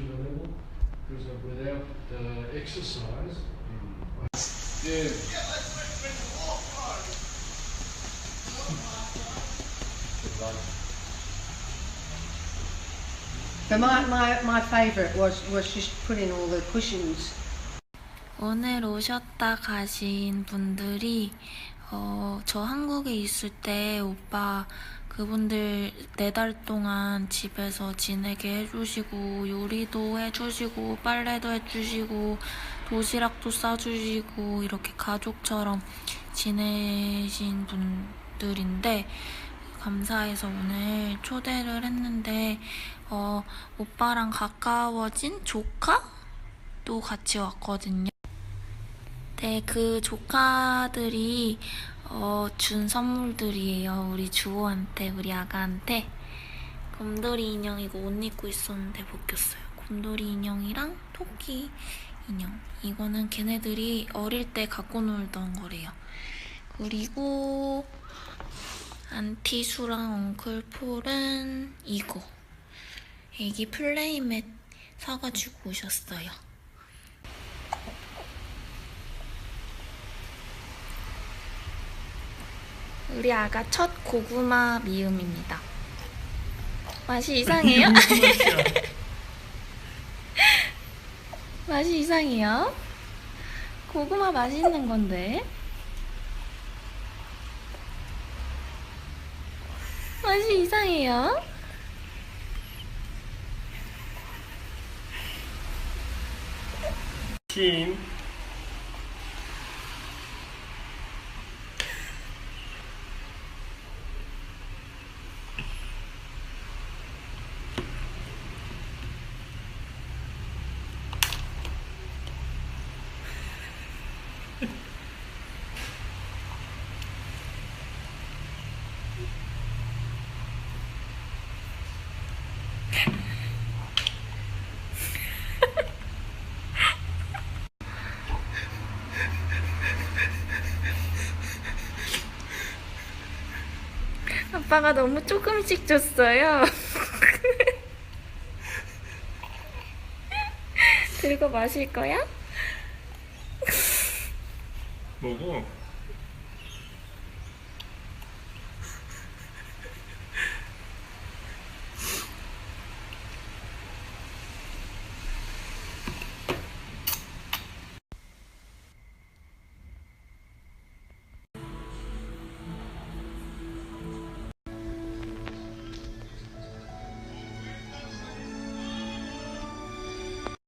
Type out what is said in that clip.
sugar level because without uh, exercise, yeah. But my, my, my favourite was, was just putting all the cushions 오늘 오셨다 가신 분들이 어, 저 한국에 있을 때 오빠 그분들 네 달 동안 집에서 지내게 해주시고 요리도 해주시고 빨래도 해주시고 도시락도 싸주시고 이렇게 가족처럼 지내신 분들인데 감사해서 오늘 초대를 했는데 어, 오빠랑 가까워진 조카도 같이 왔거든요. 네, 그 조카들이 어, 준 선물들이에요. 우리 주호한테, 우리 아가한테. 곰돌이 인형 이거 옷 입고 있었는데 벗겼어요. 곰돌이 인형이랑 토끼 인형. 이거는 걔네들이 어릴 때 갖고 놀던 거래요. 그리고 안티수랑 엉클 폴은 이거. 애기 플레이맷 사가지고 오셨어요. 우리 아가 첫 고구마 미음입니다. 맛이 이상해요? 맛이 이상해요? 고구마 맛있는 건데? 맛이 이상해요? 팀 아빠가 너무 조금씩 줬어요. 들고 마실 거야? 먹어